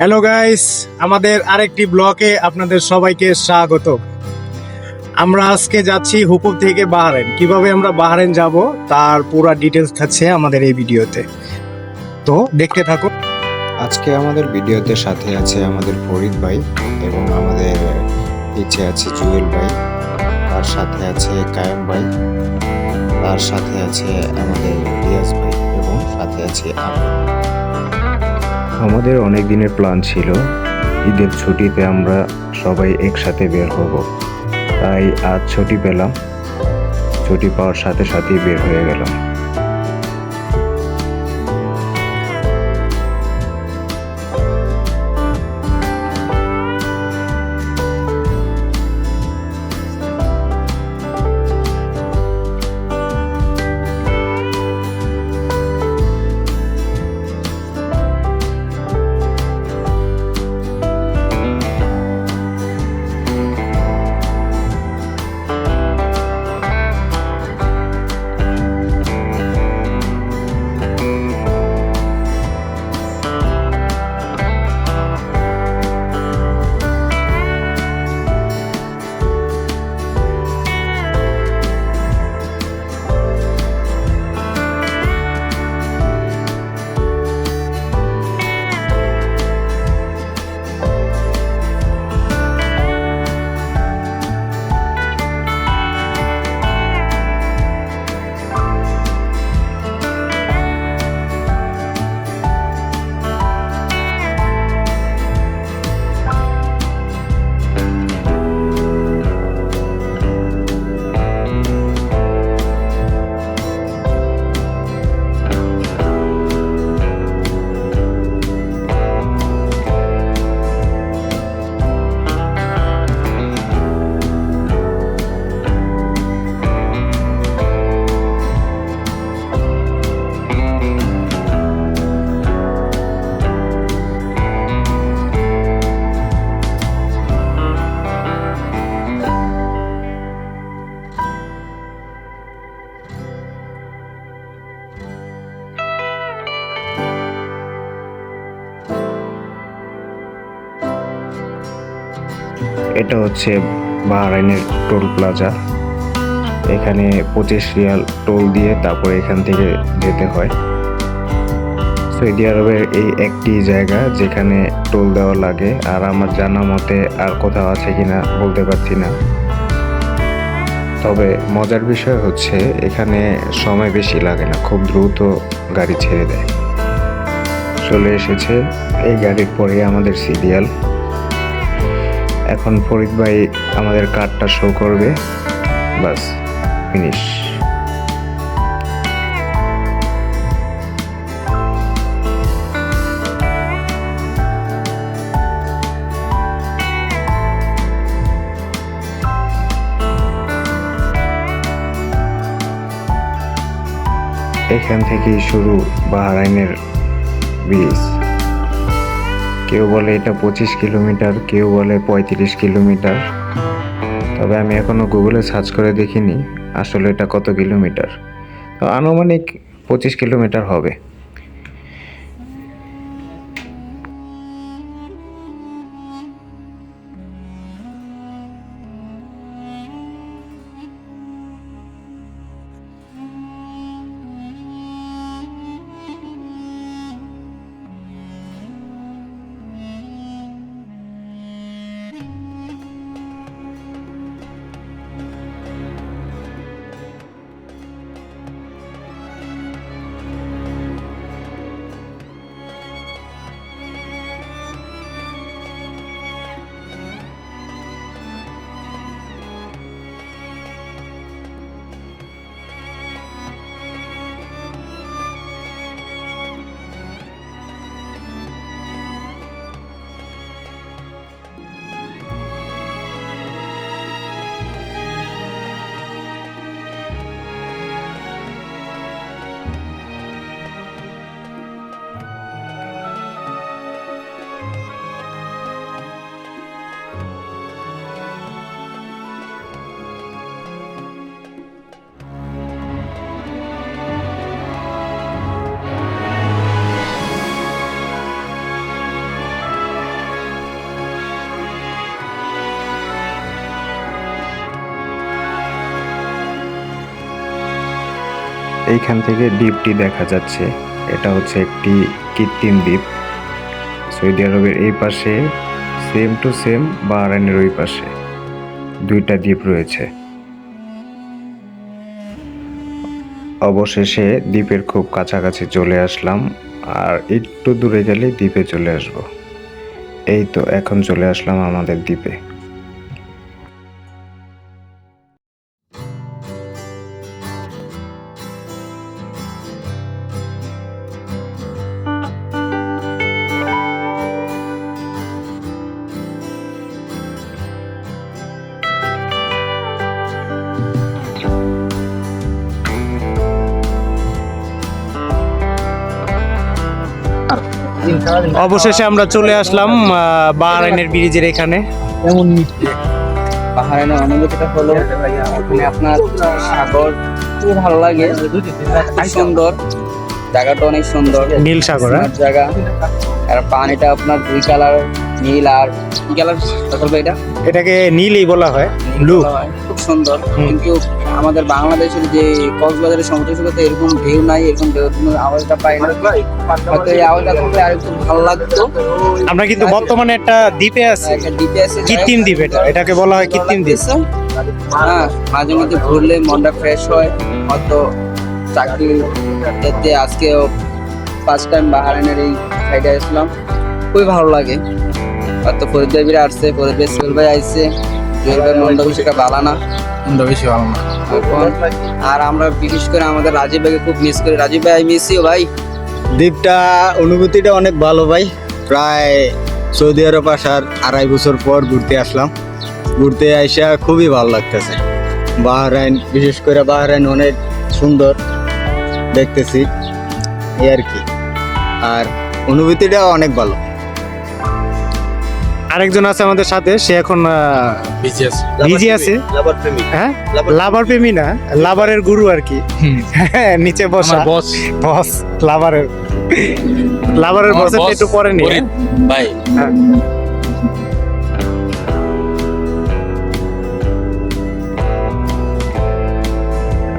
Hello guys আমাদের আরেকটি ব্লকে আপনাদের সবাইকে স্বাগত। আমরা আজকে যাচ্ছি হুকুম থেকে বাহারেন কীভাবে আমরা বাহারেন যাব তার পুরো ডিটেলস থাকছে আমাদের এই ভিডিওতে। তো দেখতে থাকুন। আজকে আমাদের ভিডিওতে সাথে আছে আমাদের ফরিদ ভাই এবং আমাদের পিছে আছে জুয়েল ভাই। তার সাথে আছে কায়েম ভাই। তার সাথে আছে আমাদের রিয়াজ ভাই এবং সাথে আছে আমি আমাদের অনেক দিনের প্ল্যান ছিল। ঈদের ছুটিতে আমরা সবাই একসাথে বের হব। তাই আজ ছুটি পেলাম। ছুটি পাওয়ার সাথে সাথেই বের হয়ে গেলাম। এটা হচ্ছে বাহরাইনের টোল প্লাজা। এখানে পঁচিশ রিয়াল টোল দিয়ে তারপর এখান থেকে যেতে হয়। সৌদি আরবের এই একটি জায়গা যেখানে টোল দেওয়া লাগে, আর আমার জানা মতে আর কোথাও আছে কিনা বলতে পারছি না। তবে মজার বিষয় হচ্ছে, এখানে সময় বেশি লাগে না, খুব দ্রুত গাড়ি ছেড়ে দেয়। চলে এসেছে এই গাড়ির পরে আমাদের সিরিয়াল। এখন ফরিদ ভাই আমাদের কার্ডটা শো করবে। বাস ফিনিশ এখান থেকেই শুরু বাহরাইনের ব্রিজ কেউ বলে এটা পঁচিশ কিলোমিটার, কেউ বলে পঁয়ত্রিশ কিলোমিটার। তবে আমি এখনও গুগলে সার্চ করে দেখিনি আসলে এটা কত কিলোমিটার। তো আনুমানিক পঁচিশ কিলোমিটার হবে। এইখান থেকে দ্বীপটি দেখা যাচ্ছে। এটা হচ্ছে একটি কৃত্রিম দ্বীপ। সৌদি আরবের এই পাশে সেম টু সেম বাহরাইনের ওই পাশে দুইটা দ্বীপ রয়েছে। অবশেষে দ্বীপের খুব কাছাকাছি চলে আসলাম আর একটু দূরে গেলে দ্বীপে চলে আসব। এই তো, এখন চলে আসলাম আমাদের দ্বীপে। অবশেষে আমরা চলে আসলাম বাহরাইনের ব্রিজের এখানে। পাহাড়ের অনুভূতিটা হলো ওখানে আপনার সাগর খুব ভালো লাগে। সুন্দর। জায়গাটা অনেক সুন্দর। নীল সাগর হ্যাঁ? জায়গা। আর পানিটা আপনার দুই কালার নীল আর কি কালার? এটা? এটাকে নীলই বলা হয়। হয়। খুব সুন্দর। কিন্তু আমাদের বাংলাদেশের যে কক্সবাজারের সমুদ্র সৈকতে এরকম ঢেউ নাই এরকম ঢেউ আওয়াজটা পাই না। হয়তো এই আওয়াজটা থাকলে আর একটু ভালো লাগতো। আমরা কিন্তু বর্তমানে একটা দ্বীপে আছি। একটা দ্বীপে আছে। কৃত্রিম দ্বীপ এটা। এটাকে বলা হয় কৃত্রিম দ্বীপ। হ্যাঁ মাঝে মধ্যে ঘুরলে মনটা ফ্রেশ হয়। হয়তো চাকরি ক্ষেত্রে আজকেও ফার্স্ট টাইম বাহারাইনের এই সাইডে আসলাম। খুবই ভালো লাগে। হয়তো ফরিদ ভাই আসছে ফরিদ ভাই সোহেল ভাই আইসে জুয়েল ভাই মন্দ বেশিটা ভালো না। বেশি ভালো না। এখন আর আমরা বিশেষ করে আমাদের রাজীব ভাইকে খুব মিস করি। রাজীব ভাই মিস ইউ ভাই। দ্বীপটা অনুভূতিটা অনেক ভালো ভাই। প্রায় সৌদি আরব আসার আড়াই বছর পর ঘুরতে আসলাম। ঘুরতে আইসা খুবই ভালো লাগতেছে। বাহরাইন বিশেষ করে বাহরাইন অনেক সুন্দর দেখতেছি। এই আর কি। আর অনুভূতিটা অনেক ভালো। আরেকজন আছে আমাদের সাথে সে এখন ভিজি আছে। হ্যাঁ? লাভার প্রেমী না লাভারের গুরু আর কি। হ্যাঁ, নিচে বসা। বস বস লাভারের লাভারের boss একটু পরে নি। ভাই হ্যাঁ।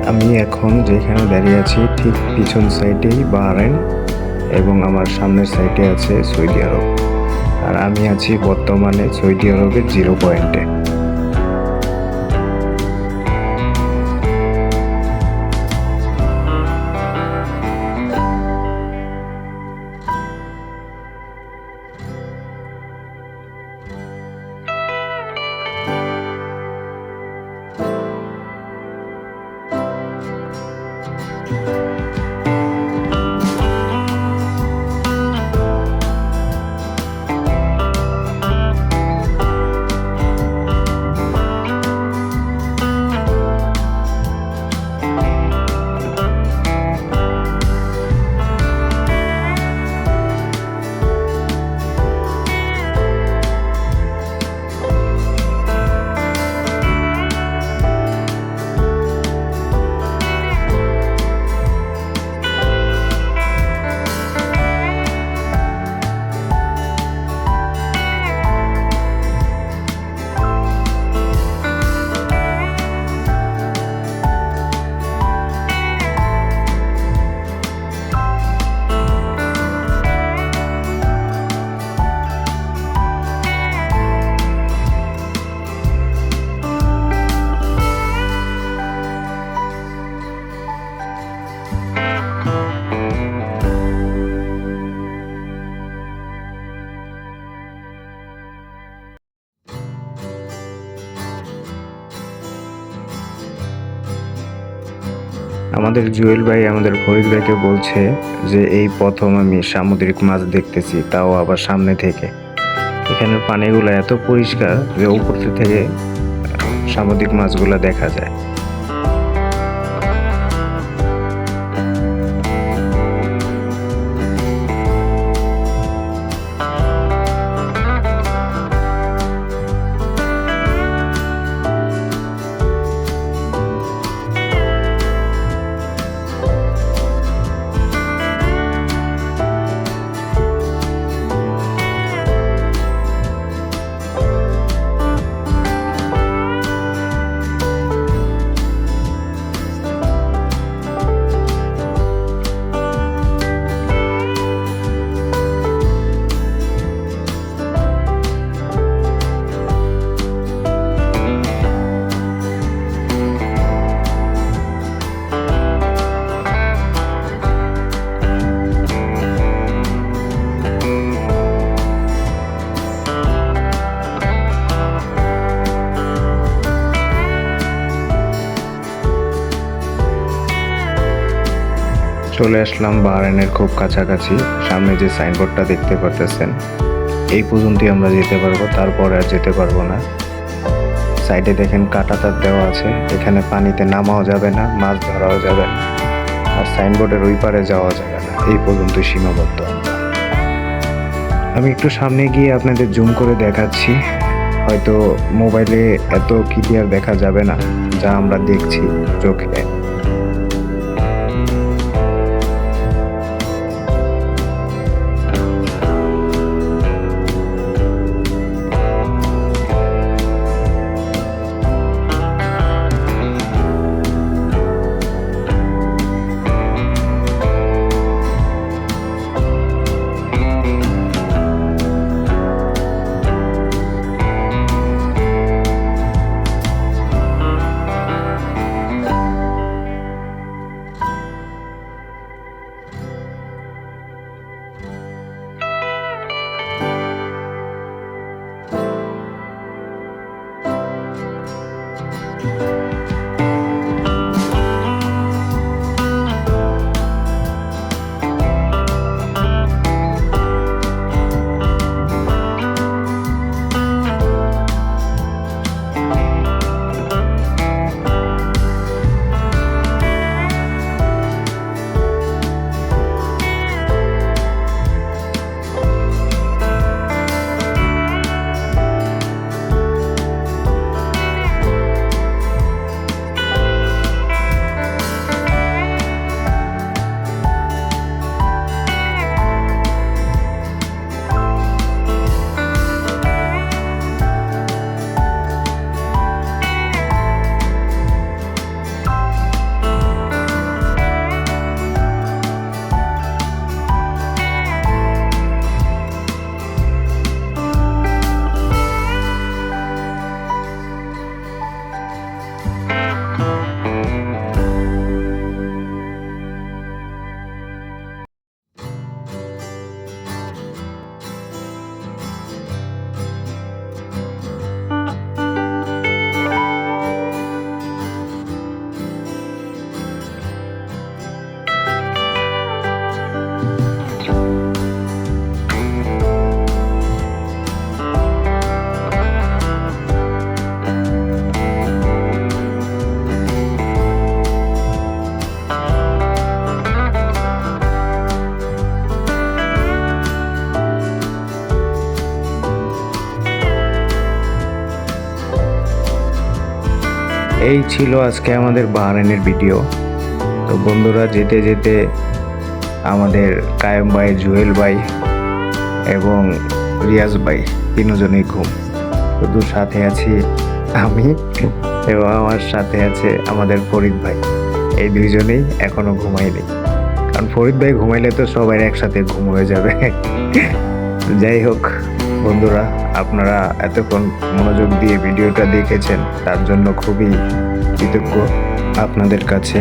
আমি এখন যেখানে দাঁড়িয়ে আছি ঠিক পিছন সাইডেই বাহরাইন এবং আমার সামনের সাইডে আছে সৌদি আরব। আর আমি আছি বর্তমানে সৌদি আরবের জিরো পয়েন্টে আমাদের জুয়েল ভাই, আমাদের ফরিদ ভাইকে বলছে যে, এই প্রথম আমি সামুদ্রিক মাছ দেখতেছি, তাও আবার সামনে থেকে। এখানে পানিগুলো এত পরিষ্কার যে, উপর থেকে সামুদ্রিক মাছগুলো দেখা যায়। চলে আসলাম বাহরাইনের খুব কাছাকাছি। সামনে যে সাইনবোর্ডটা দেখতে পারতেছেন, এই পর্যন্তই আমরা যেতে পারব, তারপরে আর যেতে পারব না। সাইডে দেখেন কাঁটাতার দেওয়া আছে, এখানে পানিতে নামাও যাবে না, মাছ ধরাও যাবে না, আর সাইনবোর্ডের ওই পারে যাওয়া যাবে না। এই পর্যন্ত সীমাবদ্ধ আমি একটু সামনে গিয়ে আপনাদের জুম করে দেখাচ্ছি। হয়তো মোবাইলে এত ক্লিয়ার দেখা যাবে না, যা আমরা দেখছি চোখে। এই ছিল আজকে আমাদের বাহরাইনের ভিডিও। তো বন্ধুরা, যেতে যেতে আমাদের কায়েম ভাই জুয়েল ভাই এবং রিয়াজ ভাই তিনজনেই ঘুম। শুধু সাথে আছি আমি এবং আমার সাথে আছে আমাদের ফরিদ ভাই। এই দুইজনেই এখনও ঘুমাইনি কারণ ফরিদ ভাই ঘুমাইলে তো সবাই একসাথে ঘুম হয়ে যাবে। যাই হোক। বন্ধুরা আপনারা এতক্ষণ মনোযোগ দিয়ে ভিডিওটা দেখেছেন তার জন্য খুবই কৃতজ্ঞ আপনাদের কাছে।